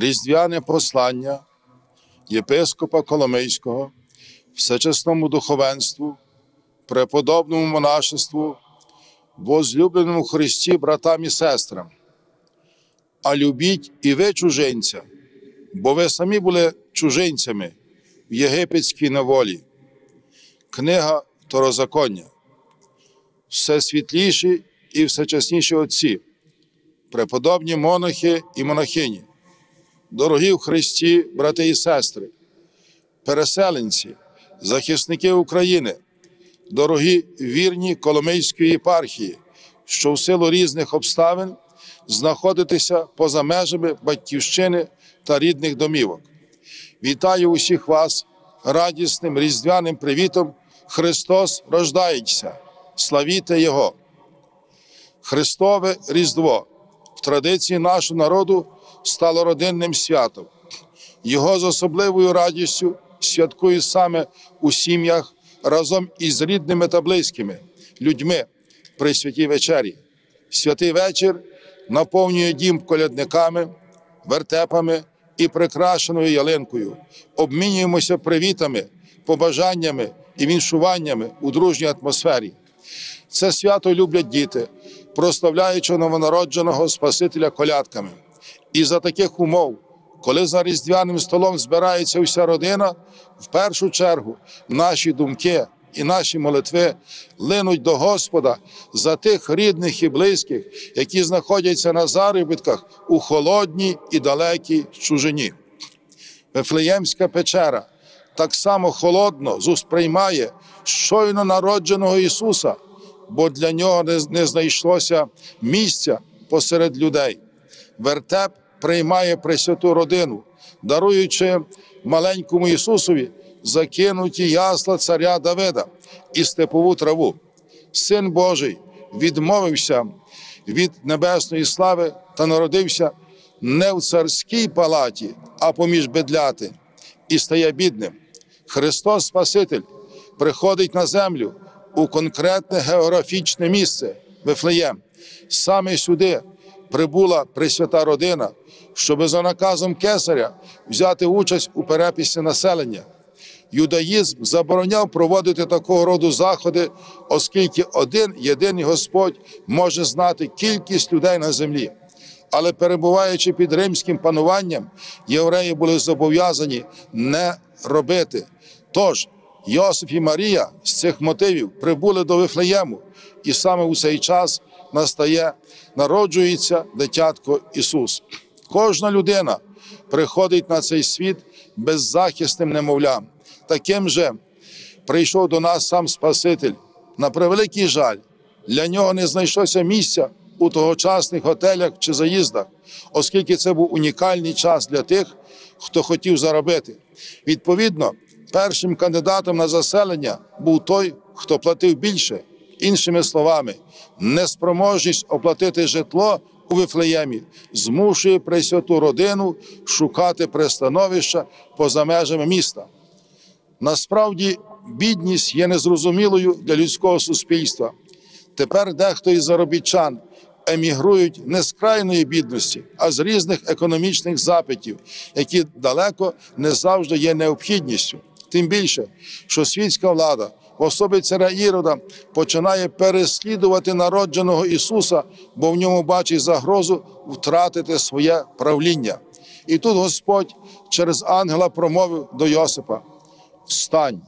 Різдвяне послання єпископа Коломийського, всечесному духовенству, преподобному монашеству, возлюбленому Христі братам і сестрам. А любіть і ви чужинця, бо ви самі були чужинцями в єгипетській неволі. Книга Второзаконня. Все світліші і всечасніші отці, преподобні монахи і монахині, дорогі в Христі, брати і сестри, переселенці, захисники України, дорогі вірні Коломийської єпархії, що в силу різних обставин знаходитеся поза межами батьківщини та рідних домівок. Вітаю усіх вас радісним різдвяним привітом. Христос рождається, славіте Його. Христове Різдво традиції нашого народу стало родинним святом. Його з особливою радістю святкують саме у сім'ях разом із рідними та близькими людьми при святій вечері. Святий вечір наповнює дім колядниками, вертепами і прикрашеною ялинкою. Обмінюємося привітами, побажаннями і віншуваннями у дружній атмосфері. Це свято люблять діти, прославляючи новонародженого Спасителя колядками. І за таких умов, коли за різдвяним столом збирається вся родина, в першу чергу наші думки і наші молитви линуть до Господа за тих рідних і близьких, які знаходяться на заробітках у холодній і далекій чужині. Вифлеємська печера так само холодно зусприймає щойно народженого Ісуса, бо для нього не знайшлося місця посеред людей. Вертеп приймає Пресвяту родину, даруючи маленькому Ісусові закинуті ясла царя Давида і степову траву. Син Божий відмовився від небесної слави та народився не в царській палаті, а поміж бедляти, і стає бідним. Христос Спаситель приходить на землю у конкретне географічне місце Вифлеєм. Саме сюди прибула Пресвята родина, щоб за наказом кесаря взяти участь у переписі населення. Юдаїзм забороняв проводити такого роду заходи, оскільки один єдиний Господь може знати кількість людей на землі. Але перебуваючи під римським пануванням, євреї були зобов'язані не робити. Тож Йосиф і Марія з цих мотивів прибули до Вифлеєму, і саме у цей час настає, народжується дитятко Ісус. Кожна людина приходить на цей світ беззахисним немовлям. Таким же прийшов до нас сам Спаситель. На превеликий жаль, для нього не знайшлося місця у тогочасних готелях чи заїздах, оскільки це був унікальний час для тих, хто хотів заробити. Відповідно, першим кандидатом на заселення був той, хто платив більше. Іншими словами, неспроможність оплатити житло у Вифлеємі змушує пресвяту родину шукати пристановища поза межами міста. Насправді, бідність є незрозумілою для людського суспільства. Тепер дехто із заробітчан емігрують не з крайної бідності, а з різних економічних запитів, які далеко не завжди є необхідністю. Тим більше, що світська влада в особі царя Ірода починає переслідувати народженого Ісуса, бо в ньому бачить загрозу втратити своє правління. І тут Господь через ангела промовив до Йосипа: Встань,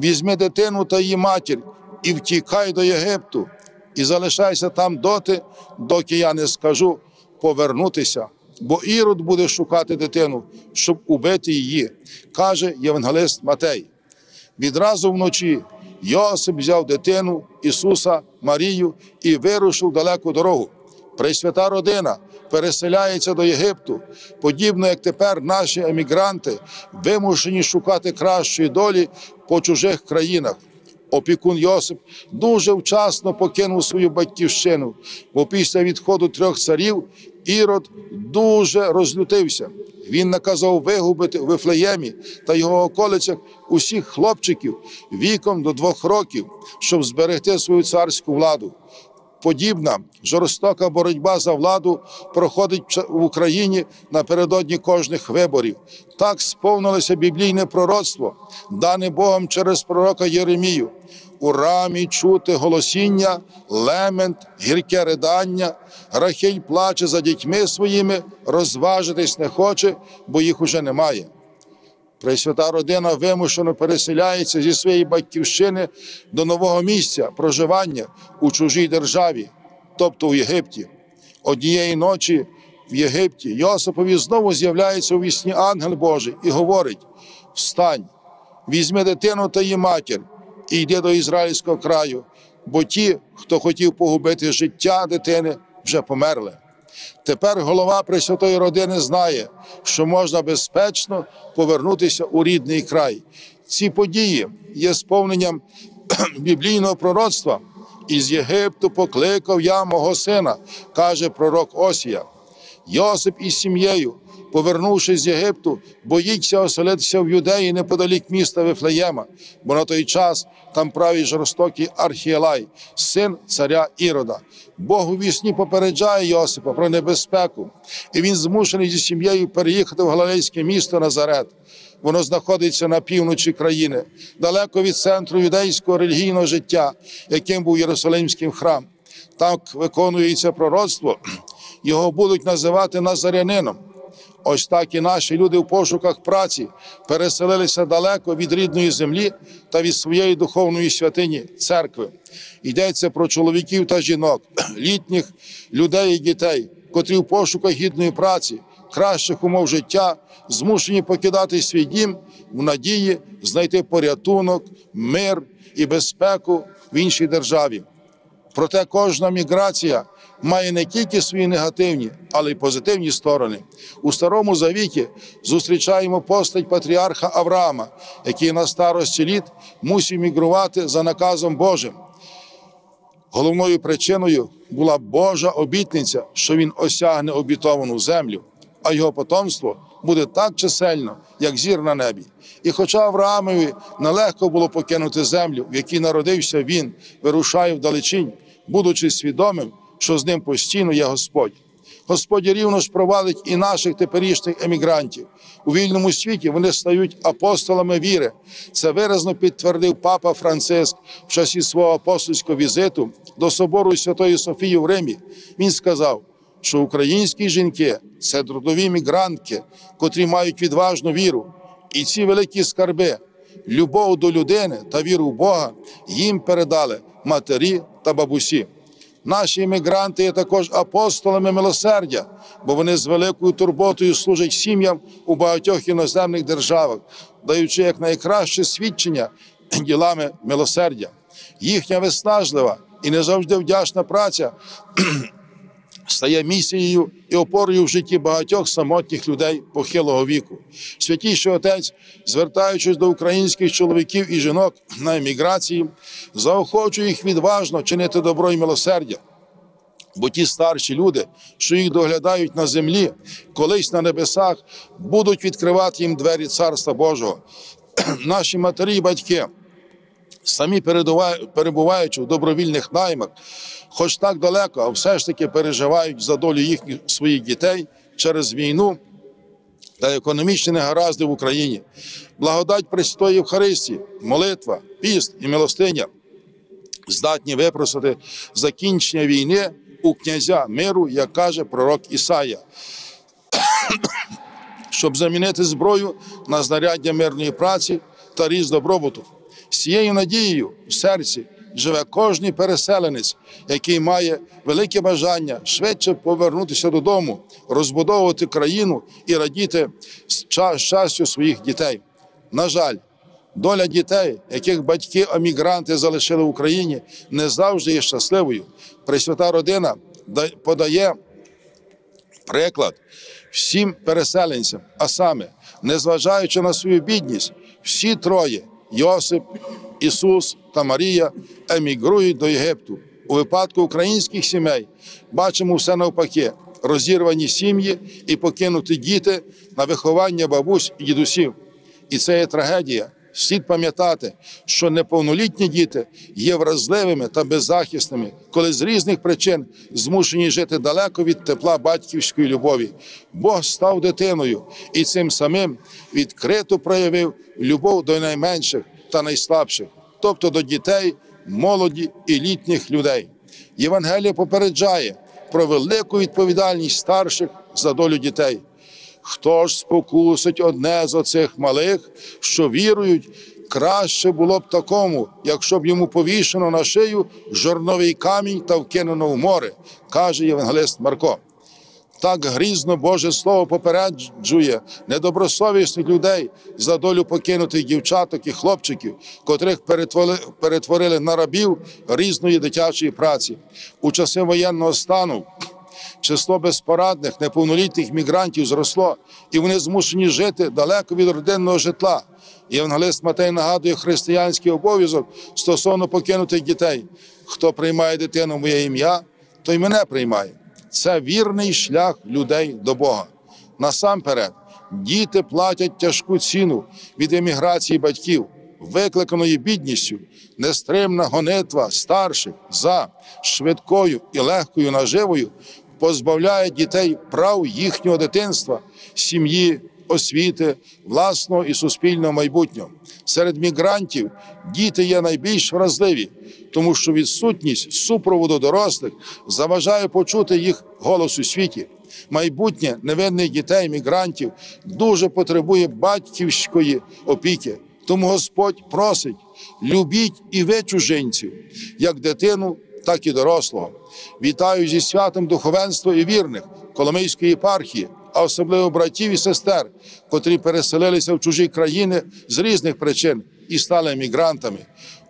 візьми дитину та її матір і втікай до Єгипту, і залишайся там доти, доки я не скажу повернутися. Бо Ірод буде шукати дитину, щоб убити її, каже євангелист Матей. Відразу вночі Йосип взяв дитину Ісуса Марію і вирушив далеку дорогу. Пресвята родина переселяється до Єгипту, подібно як тепер наші емігранти вимушені шукати кращої долі по чужих країнах. Опікун Йосип дуже вчасно покинув свою батьківщину, бо після відходу трьох царів Ірод дуже розлютився. Він наказав вигубити у Вифлеємі та його околицях усіх хлопчиків віком до двох років, щоб зберегти свою царську владу. подібна жорстока боротьба за владу проходить в Україні напередодні кожних виборів. Так сповнилося біблійне пророцтво, дане Богом через пророка Єремію. У рамі чути голосіння, лемент, гірке ридання, Рахіль плаче за дітьми своїми, розважитись не хоче, бо їх уже немає. Пресвята родина вимушено переселяється зі своєї батьківщини до нового місця проживання у чужій державі, тобто у Єгипті. Однієї ночі в Єгипті Йосипові знову з'являється у вісні ангел Божий і говорить: Встань, візьми дитину та її матір і йди до ізраїльського краю, бо ті, хто хотів погубити життя дитини, вже померли. Тепер голова Пресвятої родини знає, що можна безпечно повернутися у рідний край. Ці події є сповненням біблійного пророцтва. Із Єгипту покликав я мого сина, каже пророк Осія. Йосип із сім'єю, повернувшись з Єгипту, боїться оселитися в юдеї неподалік міста Вифлеєма, бо на той час там править жорстокий архієлай, син царя Ірода. Бог у вісні попереджає Йосипа про небезпеку, і він змушений зі сім'єю переїхати в Галилейське місто Назарет. Воно знаходиться на півночі країни, далеко від центру юдейського релігійного життя, яким був Єрусалимський храм. Так виконується пророцтво, його будуть називати Назарянином. Ось так і наші люди в пошуках праці переселилися далеко від рідної землі та від своєї духовної святині церкви. Йдеться про чоловіків та жінок, літніх людей і дітей, котрі в пошуках гідної праці, кращих умов життя змушені покидати свій дім в надії знайти порятунок, мир і безпеку в іншій державі. Проте кожна міграція має не тільки свої негативні, але й позитивні сторони. У старому завіті зустрічаємо постать патріарха Авраама, який на старості літ мусив мігрувати за наказом Божим. Головною причиною була Божа обітниця, що він осягне обітовану землю, а його потомство буде так чисельно, як зір на небі. І хоча Авраамові нелегко було покинути землю, в якій народився він, вирушає вдалечінь, будучи свідомим, що з ним постійно є Господь. Господь рівно ж провалить і наших теперішніх емігрантів. У вільному світі вони стають апостолами віри. Це виразно підтвердив папа Франциск в часі свого апостольського візиту до собору Святої Софії в Римі. Він сказав, що українські жінки це трудові мігрантки, котрі мають відважну віру. І ці великі скарби, любов до людини та віру в Бога їм передали матері та бабусі. Наші іммігранти є також апостолами милосердя, бо вони з великою турботою служать сім'ям у багатьох іноземних державах, даючи як найкраще свідчення ділами милосердя. Їхня виснажлива і не завжди вдячна праця стає місією і опорою в житті багатьох самотніх людей похилого віку. Святійший отець, звертаючись до українських чоловіків і жінок на еміграції, заохочує їх відважно чинити добро і милосердя. Бо ті старші люди, що їх доглядають на землі, колись на небесах, будуть відкривати їм двері Царства Божого. Наші матері і батьки, самі перебуваючи в добровільних наймах, хоч так далеко, а все ж таки переживають за долю їхніх своїх дітей через війну та економічні негаразди в Україні. Благодать Пресвятої Євхаристії, молитва, піст і милостиня здатні випросити закінчення війни у князя миру, як каже пророк Ісая. Щоб замінити зброю на знаряддя мирної праці та різ добробуту. З цією надією в серці живе кожний переселенець, який має велике бажання швидше повернутися додому, розбудовувати країну і радіти щастю своїх дітей. На жаль, доля дітей, яких батьки емігранти залишили в Україні, не завжди є щасливою. Пресвята родина подає приклад всім переселенцям, а саме, незважаючи на свою бідність, всі троє Йосип, Ісус та Марія емігрують до Єгипту. У випадку українських сімей бачимо все навпаки: розірвані сім'ї і покинуті діти на виховання бабусь і дідусів. І це є трагедія. Слід пам'ятати, що неповнолітні діти є вразливими та беззахисними, коли з різних причин змушені жити далеко від тепла батьківської любові. Бог став дитиною і цим самим відкрито проявив любов до найменших та найслабших, тобто до дітей, молоді і літніх людей. Євангеліє попереджає про велику відповідальність старших за долю дітей. Хто ж спокусить одне з оцих малих, що вірують, краще було б такому, якщо б йому повішено на шию жорновий камінь та вкинено в море, каже євангелист Марко. Так грізно Боже Слово попереджує недобросовісних людей за долю покинутих дівчаток і хлопчиків, котрих перетворили, на рабів різної дитячої праці. У часи воєнного стану число безпорадних неповнолітніх мігрантів зросло, і вони змушені жити далеко від родинного житла. Євангелист Матей нагадує християнський обов'язок стосовно покинутих дітей. Хто приймає дитину моє ім'я, той мене приймає. Це вірний шлях людей до Бога. Насамперед, діти платять тяжку ціну від еміграції батьків, викликаної бідністю, нестримна гонитва старших за швидкою і легкою наживою позбавляє дітей прав їхнього дитинства, сім'ї, освіти, власного і суспільного майбутнього. Серед мігрантів діти є найбільш вразливі, тому що відсутність супроводу дорослих заважає почути їх голос у світі. Майбутнє невинних дітей, мігрантів дуже потребує батьківської опіки. Тому Господь просить: любіть і ви чужинців, як дитину, так і дорослого. Вітаю зі святом духовенства і вірних Коломийської єпархії, а особливо братів і сестер, котрі переселилися в чужі країни з різних причин і стали мігрантами.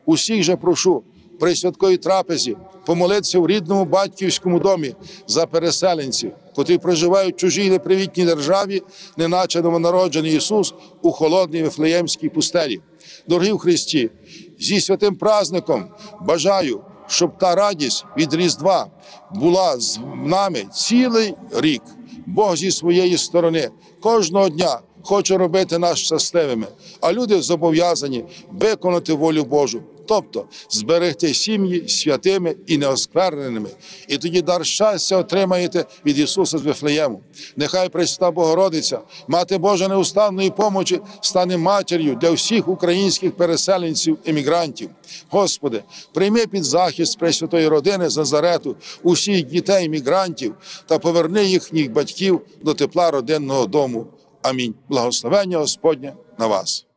Усіх же прошу при святковій трапезі помолитися в рідному батьківському домі за переселенців, котрі проживають в чужій непривітній державі, неначе новонароджений Ісус у холодній Вифлеємській пустелі. Дорогі в Христі, зі святим праздником бажаю, щоб та радість від Різдва була з нами цілий рік. Бог зі своєї сторони кожного дня хоче робити нас щасливими, а люди зобов'язані виконати волю Божу, тобто зберегти сім'ї святими і неоскверненими. І тоді дар щастя отримаєте від Ісуса з Вифлеєму. Нехай Пресвята Богородиця, мати Божа неустанної помочі, стане матір'ю для всіх українських переселенців емігрантів. Господи, прийми під захист Пресвятої родини з Назарету усіх дітей мігрантів та поверни їхніх батьків до тепла родинного дому. Амінь. Благословення Господнє на вас.